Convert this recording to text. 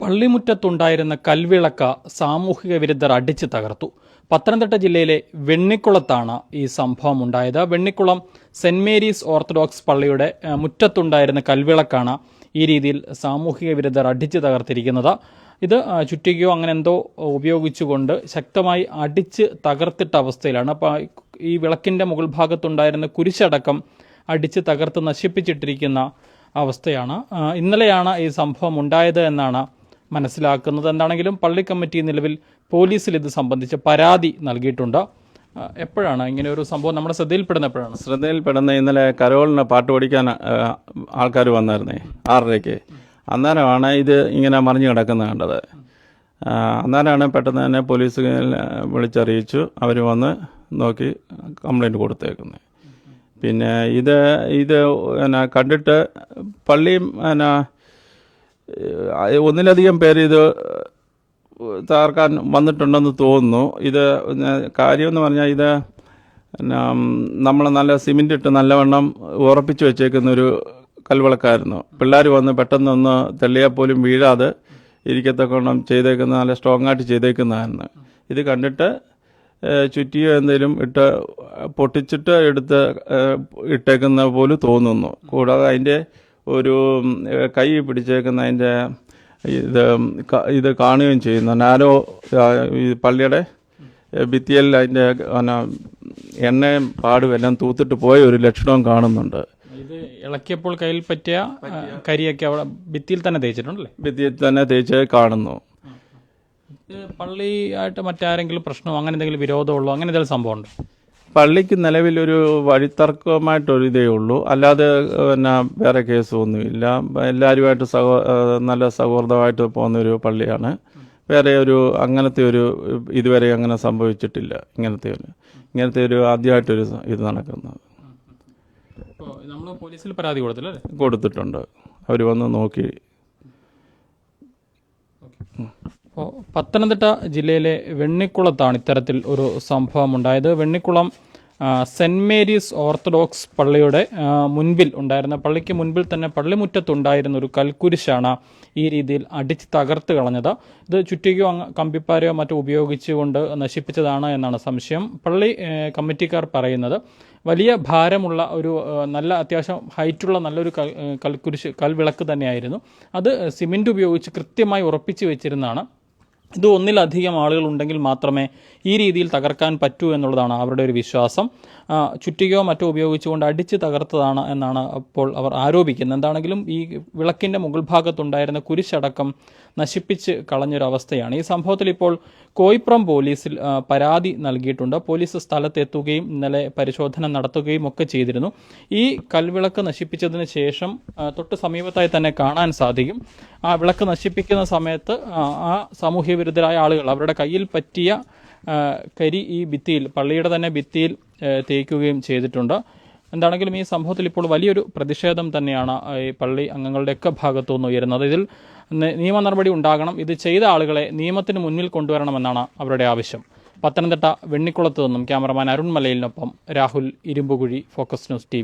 പള്ളിമുറ്റത്തുണ്ടായിരുന്ന കൽവിളക്ക സാമൂഹിക വിരുദ്ധർ അടിച്ചു തകർത്തു. പത്തനംതിട്ട ജില്ലയിലെ വെണ്ണിക്കുളത്താണ് ഈ സംഭവം ഉണ്ടായത് വെണ്ണിക്കുളം സെന്റ് മേരീസ് ഓർത്തഡോക്സ് പള്ളിയുടെ മുറ്റത്തുണ്ടായിരുന്ന കൽവിളക്കാണ് ഈ രീതിയിൽ സാമൂഹിക വിരുദ്ധർ അടിച്ചു തകർത്തിരിക്കുന്നത്. ഇത് ചുറ്റികയോ അങ്ങനെ എന്തോ ഉപയോഗിച്ചുകൊണ്ട് ശക്തമായി അടിച്ച് തകർത്തിട്ട അവസ്ഥയിലാണ്. അപ്പോൾ ഈ വിളക്കിന്റെ മുകൾ ഭാഗത്തുണ്ടായിരുന്ന കുരിശടക്കം അടിച്ച് തകർത്ത് നശിപ്പിച്ചിട്ടിരിക്കുന്ന അവസ്ഥയാണ്. ഇന്നലെയാണ് ഈ സംഭവം ഉണ്ടായത് എന്നാണ് മനസ്സിലാക്കുന്നത് എന്താണെങ്കിലും പള്ളി കമ്മിറ്റി നിലവിൽ പോലീസിൽ ഇത് സംബന്ധിച്ച് പരാതി നൽകിയിട്ടുണ്ട്. എപ്പോഴാണ് ഇങ്ങനെ ഒരു സംഭവം നമ്മുടെ ശ്രദ്ധയിൽപ്പെടുന്ന എപ്പോഴാണ് ശ്രദ്ധയിൽപ്പെടുന്ന ഇന്നലെ കരോളിന് പാട്ട് പഠിക്കാൻ ആൾക്കാർ വന്നായിരുന്നേ ആറരയ്ക്ക്. അന്നേരമാണ് ഇത് ഇങ്ങനെ മറിഞ്ഞു കിടക്കുന്ന കണ്ടത്. അന്നേരമാണ് പെട്ടെന്ന് തന്നെ പോലീസ് വിളിച്ചറിയിച്ചു. അവർ വന്ന് നോക്കി കംപ്ലൈന്റ് കൊടുത്തേക്കുന്നത് പിന്നെ ഇത് ഇത് എന്നാ കണ്ടിട്ട് പള്ളിയും എന്നാ ഒന്നിലധികം പേര് ഇത് തകർക്കാൻ വന്നിട്ടുണ്ടെന്ന് തോന്നുന്നു. ഇത് കാര്യമെന്ന് പറഞ്ഞാൽ ഇത് നമ്മൾ നല്ല സിമെന്റ് ഇട്ട് നല്ലവണ്ണം ഉറപ്പിച്ച് വെച്ചേക്കുന്ന ഒരു കൽവിളക്കായിരുന്നു. പിള്ളേർ വന്ന് പെട്ടെന്നൊന്ന് തെള്ളിയാൽ പോലും വീഴാതെ ഇരിക്കത്തക്കവണ്ണം ചെയ്തേക്കുന്ന നല്ല സ്ട്രോങ് ആയിട്ട് ചെയ്തേക്കുന്നതായിരുന്നു. ഇത് കണ്ടിട്ട് ചുറ്റിയോ എന്തെങ്കിലും ഇട്ട് പൊട്ടിച്ചിട്ട് എടുത്ത് ഇട്ടേക്കുന്ന പോലും തോന്നുന്നു. കൂടാതെ അതിന്റെ ഒരു കൈ പിടിച്ചേക്കുന്ന അതിന്റെ ഇത് ഇത് കാണുകയും ചെയ്യുന്നു. നാരോ ഈ പള്ളിയുടെ ഭിത്തിയിൽ അതിന്റെ എണ്ണയും പാടും എല്ലാം തൂത്തിട്ട് പോയ ഒരു ലക്ഷണവും കാണുന്നുണ്ട്. ഇത് ഇളക്കിയപ്പോൾ കയ്യിൽ പറ്റിയ കരിയൊക്കെ അവിടെ ഭിത്തിയിൽ തന്നെ തേച്ചിട്ടുണ്ടല്ലേ? ഭിത്തിയിൽ തന്നെ തേച്ച് കാണുന്നു. പള്ളിയായിട്ട് മറ്റാരെങ്കിലും പ്രശ്നമോ അങ്ങനെ എന്തെങ്കിലും വിരോധമുള്ളോ അങ്ങനെ എന്തെങ്കിലും സംഭവം ഉണ്ടോ പള്ളിക്ക് നിലവിലൊരു വഴിത്തർക്കമായിട്ടൊരു ഇതേ ഉള്ളൂ. അല്ലാതെ പിന്നെ വേറെ കേസൊന്നുമില്ല. എല്ലാവരുമായിട്ട് സഹോ നല്ല സൗഹൃദമായിട്ട് പോകുന്നൊരു പള്ളിയാണ്. വേറെ ഒരു അങ്ങനത്തെ ഒരു ഇതുവരെ അങ്ങനെ സംഭവിച്ചിട്ടില്ല. ഇങ്ങനത്തെ ഒരു ഇങ്ങനത്തെ ഒരു ആദ്യമായിട്ടൊരു ഇത് നടക്കുന്നത്. നമ്മൾ പോലീസിൽ പരാതി കൊടുത്തില്ല കൊടുത്തിട്ടുണ്ട്. അവർ വന്ന് നോക്കി. ഇപ്പോൾ പത്തനംതിട്ട ജില്ലയിലെ വെണ്ണിക്കുളത്താണ് ഇത്തരത്തിൽ ഒരു സംഭവം ഉണ്ടായത് വെണ്ണിക്കുളം സെന്റ് മേരീസ് ഓർത്തഡോക്സ് പള്ളിയുടെ മുൻപിൽ ഉണ്ടായിരുന്ന പള്ളിക്ക് മുൻപിൽ തന്നെ പള്ളിമുറ്റത്തുണ്ടായിരുന്ന ഒരു കൽക്കുരിശാണ് ഈ രീതിയിൽ അടിച്ച് തകർത്ത് കളഞ്ഞത്. ഇത് ചുറ്റികയോ അങ്ങ് കമ്പിപ്പാരയോ മറ്റോ ഉപയോഗിച്ചുകൊണ്ട് നശിപ്പിച്ചതാണ് എന്നാണ് സംശയം. പള്ളി കമ്മിറ്റിക്കാർ പറയുന്നത്. വലിയ ഭാരമുള്ള ഒരു നല്ല അത്യാവശ്യം ഹൈറ്റുള്ള നല്ലൊരു കൽ കൽക്കുരിശ് കൽവിളക്ക് തന്നെയായിരുന്നു. അത് സിമെന്റ് ഉപയോഗിച്ച് കൃത്യമായി ഉറപ്പിച്ച് വെച്ചിരുന്നതാണ്. ഇത് ഒന്നിലധികം ആളുകൾ ഉണ്ടെങ്കിൽ മാത്രമേ ഈ രീതിയിൽ തകർക്കാൻ പറ്റൂ എന്നുള്ളതാണ് അവരുടെ ഒരു വിശ്വാസം. ചുറ്റികയോ മറ്റോ ഉപയോഗിച്ചുകൊണ്ട് അടിച്ച് തകർത്തതാണ് എന്നാണ് അപ്പോൾ അവർ ആരോപിക്കുന്നത്. എന്താണെങ്കിലും ഈ വിളക്കിന്റെ മുകൾ ഭാഗത്തുണ്ടായിരുന്ന കുരിശടക്കം നശിപ്പിച്ച് കളഞ്ഞൊരവസ്ഥയാണ്. ഈ സംഭവത്തിൽ ഇപ്പോൾ കോയിപ്രം പോലീസിൽ പരാതി നൽകിയിട്ടുണ്ട്. പോലീസ് സ്ഥലത്തെത്തുകയും ഇന്നലെ പരിശോധന നടത്തുകയും ഒക്കെ ചെയ്തിരുന്നു. ഈ കൽവിളക്ക് നശിപ്പിച്ചതിന് ശേഷം തൊട്ട് സമീപത്തായി തന്നെ കാണാൻ സാധിക്കും. ആ വിളക്ക് നശിപ്പിക്കുന്ന സമയത്ത് ആ, സാമൂഹ്യ വിരുദ്ധരായ ആളുകൾ അവരുടെ കയ്യിൽ പറ്റിയ കരി ഈ ഭിത്തിയിൽ പള്ളിയുടെ തന്നെ ഭിത്തിയിൽ തേക്കുകയും ചെയ്തിട്ടുണ്ട്. എന്താണെങ്കിലും ഈ സംഭവത്തിൽ ഇപ്പോൾ വലിയൊരു പ്രതിഷേധം തന്നെയാണ് ഈ പള്ളി അംഗങ്ങളുടെയൊക്കെ ഭാഗത്തു നിന്ന് ഉയരുന്നത്. ഇതിൽ നിയമ നടപടി ഉണ്ടാകണം. ഇത് ചെയ്ത ആളുകളെ നിയമത്തിന് മുന്നിൽ കൊണ്ടുവരണമെന്നാണ് അവരുടെ ആവശ്യം. പത്തനംതിട്ട വെണ്ണിക്കുളത്ത് നിന്നും cameraman Arun മലയിലിനൊപ്പം Rahul Irumbukuzhi focus news T